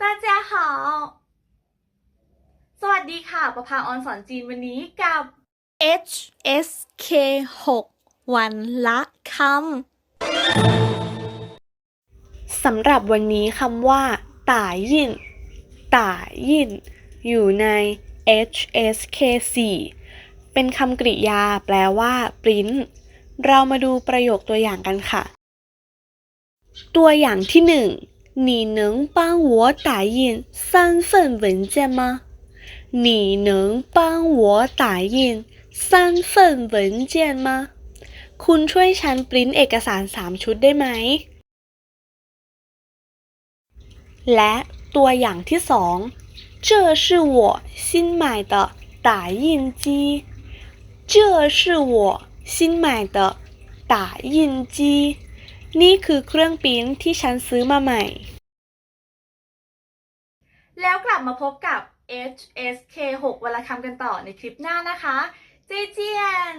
ตาเจ้าหาสวัสดีค่ะ ประภาออนสอนจีนวันนี้กับ HSK 6 วันละคำสำหรับวันนี้คำว่าต่ายินต่ายินอยู่ใน HSK 4เป็นคำกริยาแปลว่าปริ้นเรามาดูประโยคตัวอย่างกันค่ะ ตัวอย่างที่หนึ่ง 你能帮我打印三份文件吗？你能帮我打印三份文件吗？คุณช่วยฉันปริ้นเอกสารสามชุดได้ไหม และตัวอย่างที่สอง这是我新买的打印机这是我新买的打印机 นี่คือเครื่องปิ้นที่ฉันซื้อมาใหม่ แล้วกลับมาพบกับ HSK 6วันละคำกันต่อในคลิปหน้านะคะ เจเจียน